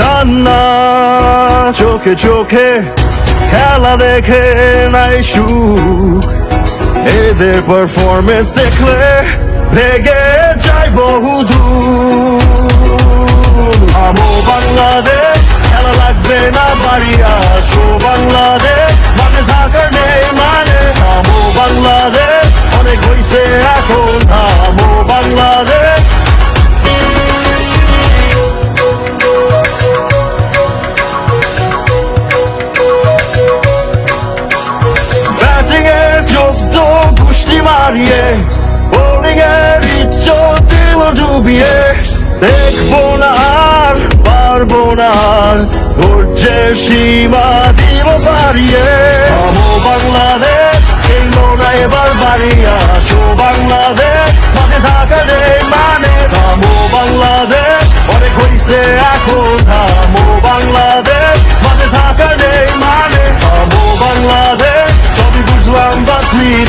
কান্না চোখে চোখে, খেলা দেখে নাই সুখ। এদের পারফরমেন্স দেখলে ভেগে যাই বহু দূর। আমো বাংলাদেশ, খেলা লাগবে না বাড়িয়া হারিয়ে বোর্ডিং এর ইচ্ছে দিল ডুবিয়ে দেখব না আর, পারব না আর, ধৈর্যের সীমা দিল বাড়িয়ে আমো বাংলাদেশ, এই না এবার বাড়িয়ে আসো বাংলাদেশ মাঝে থাকা যে মানে। থামো বাংলাদেশ, অনেক হয়েছে এখন। থামো বাংলাদেশ মাঝে থাকা নেই মানে। থামো বাংলাদেশ, সবই বুঝলাম বা প্লিজ